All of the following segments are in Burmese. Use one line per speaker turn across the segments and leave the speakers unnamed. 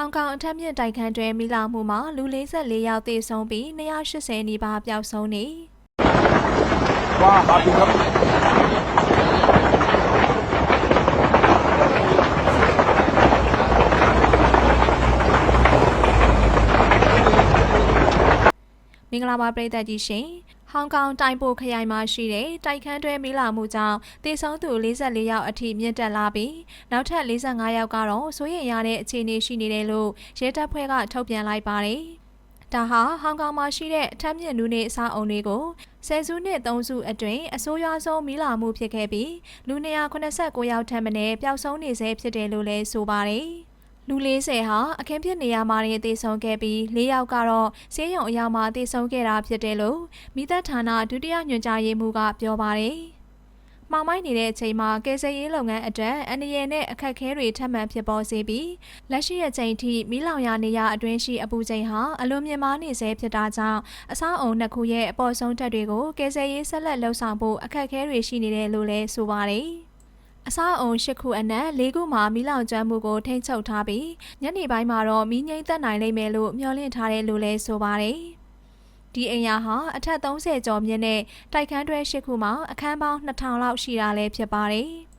ောင်ကောင်အထက်မြင့်တိုက်ခန်းတွင်မိလာမှုမှာလူ44ယောက်သေဆုံးပြီး280နီးပါးပျောက်ဆုံးနေ
ว่าครับดูครับ
မင်္ဂလာပါပရိသတ်ကြီးရှင် ဟောင်ကောင်တိုင်ပိုခရိုင်မှာရှိတဲ့တိုက်ခန်းတွဲမိလာမှုကြောင့်သေဆုံးသူ44ယောက်အထိမြင့်တက်လာပြီးနောက်ထပ်45ယောက်ကတော့စိုးရိမ်ရတဲ့အခြေအနေရှိနေတယ်လို့ရဲတပ်ဖွဲ့ကထုတ်ပြန်လိုက်ပါတယ်ဒါဟာဟောင်ကောင်မှာရှိတဲ့အထက်မြင့်နူးနေအဆောက်အုံတွေကိုဆယ်စုနှစ်3စုအတွင်းအဆိုးရွားဆုံးမိလာမှုဖြစ်ခဲ့ပြီးလူ289ယောက်ထပ်မံပျောက်ဆုံးနေဆဲဖြစ်တယ်လို့လည်းဆိုပါတယ်။ လူ40ဟာအခင်းဖြစ်နေရမှာနေသေဆုံးခဲ့ပြီး၄ယောက်ကတော့ဆေးရုံအရောက်မှာသေဆုံးခဲ့တာဖြစ်တယ်လို့မိသက်ဌာနဒုတိယညွှန်ကြားရေးမှူးကပြောပါတယ်။မှောင်မိုက်နေတဲ့အချိန်မှာကယ်ဆယ်ရေးလုပ်ငန်းအတွက်အန္တရာယ်နဲ့အခက်အခဲတွေထပ်မံဖြစ်ပေါ်စေပြီးလက်ရှိအချိန်ထိမီးလောင်ရာနေရအတွင်းရှိအပူချိန်ဟာအလွန်မြင့်မားနေဆဲဖြစ်တာကြောင့်အဆောက်အုံနှစ်ခုရဲ့အပေါ်ဆုံးထပ်တွေကိုကယ်ဆယ်ရေးဆက်လက်လှုပ်ဆောင်ဖို့အခက်အခဲတွေရှိနေတယ်လို့လည်းဆိုပါတယ်။ အစားအုံ၈ခုအနက်၄ခုမှာမီးလောင်ကျွမ်းမှုကိုထိန်းချုပ်ထားပြီးညနေပိုင်းမှာတော့မီးငိမ့်သက်နိုင်လိမ့်မယ်လို့မျှော်လင့်ထားတယ်လို့လည်းဆိုပါတယ်။ဒီအိမ်ယာဟာအထက်30ကျော်မြင့်တဲ့တိုက်ခန်းတွဲ၈ခုမှာအခန်းပေါင်း2000လောက်ရှိတာလည်းဖြစ်ပါတယ်။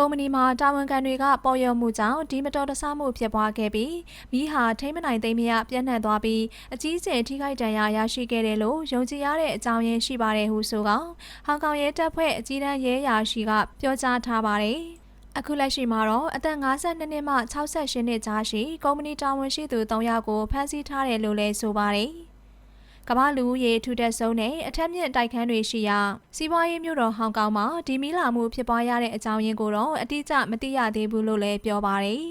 ကုမ္ပဏီမှာတာဝန်ခံတွေကပေါ်ရော်မှုကြောင့်ဒီမတော်တဆမှုဖြစ်ပွားခဲ့ပြီးမိဟာထိမ့်မနိုင်သိမ်းမရပြန့်နှံ့သွားပြီးအကြီးအကျယ်ထိခိုက်ဒဏ်ရာရရှိခဲ့တယ်လို့ယုံကြည်ရတဲ့အကြောင်းရင်းရှိပါတယ်ဟုဆိုကဟောင်ကောင်ရဲတပ်ဖွဲ့အကြီးတန်းရဲအရာရှိကပြောကြားထားပါတယ်။အခုလက်ရှိမှာတော့အသက်52နှစ်မှ68နှစ်ကြားရှိကုမ္ပဏီတာဝန်ရှိသူ3ယောက်ကိုဖမ်းဆီးထားတယ်လို့လည်းဆိုပါတယ်။ ကမ္ဘာလူဦးရေထူထပ်ဆုံးနဲ့အထက်မြင့်တိုက်ခန်းတွေရှိရာစီးပွားရေးမြို့တော်ဟောင်ကောင်မှာဒီမီလာမှုဖြစ်ပွားရတဲ့အကြောင်းရင်းကိုတော့အတိအကျမသိရသေးဘူးလို့လည်းပြောပါတယ်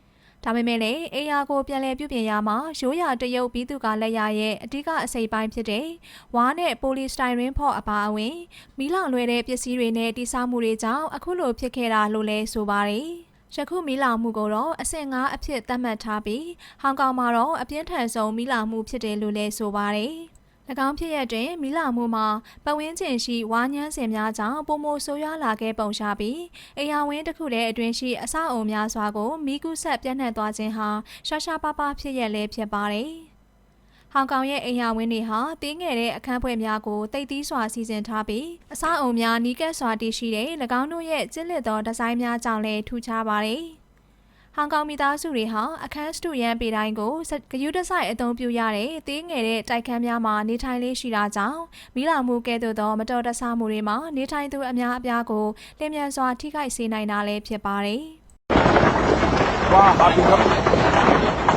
။ဒါပေမဲ့လည်းအေယာကိုပြန်လည်ပြုပြင်ရမှာရိုးရာတရုတ်ပြီးသူကလက်ရရဲ့အဓိကအစိပ်ပိုင်းဖြစ်တဲ့ဝါနဲ့ပိုလီစတိုင်ရင်းဖော့အပါအဝင်မီးလောင်လွဲတဲ့ပစ္စည်းတွေနဲ့တိစောက်မှုတွေကြောင့်အခုလိုဖြစ်ခဲ့တာလို့လည်းဆိုပါတယ်။ ယခုမီးလောင်မှုကိုတော့အဆင့်5အဖြစ်သတ်မှတ်ထားပြီးဟောင်ကောင်မှာတော့အပြင်းထန်ဆုံးမီးလောင်မှုဖြစ်တယ်လို့လည်းဆိုပါတယ်။၎င်းဖြစ်ရတွင်မီးလောင်မှုမှာပတ်ဝန်းကျင်ရှိဝါညန်းစင်များကြောင့်ပုံမိုဆိုးရွားလာခဲ့ပုံရှာပြီးအိမ်ယာဝင်းတစ်ခုတည်းအတွင်းရှိအဆောက်အုံများစွာကိုမီးကူးဆက်ပြန့်နှံ့သွားခြင်းဟာရှာရှာပါပါဖြစ်ရလဲဖြစ်ပါတယ်။ ဟောင်ကောင်ရဲ့အိမ်ယာဝင်းတွေဟာတင်းငယ်တဲ့အခန်းဖွဲ့များကိုတိတ်သီးစွာစီစဉ်ထားပြီးအဆောက်အုံများနီးကပ်စွာတည်ရှိတဲ့၎င်းတို့ရဲ့ကျင့်လည်သောဒီဇိုင်းများကြောင့်လည်းထူခြားပါတယ်။ဟောင်ကောင်မိသားစုတွေဟာအခန်းစတူရန်ပေတိုင်းကိုဂရုတစိုက်အသုံးပြုရတဲ့တင်းငယ်တဲ့တိုက်ခန်းများမှာနေထိုင်လေးရှိတာကြောင့်မိလောင်မှုကဲ့သို့သောမတော်တဆမှုတွေမှာနေထိုင်သူအများအပြားကိုလျင်မြန်စွာထိခိုက်စေနိုင်တာလည်းဖြစ်ပါတယ်။
哇，把冰箱。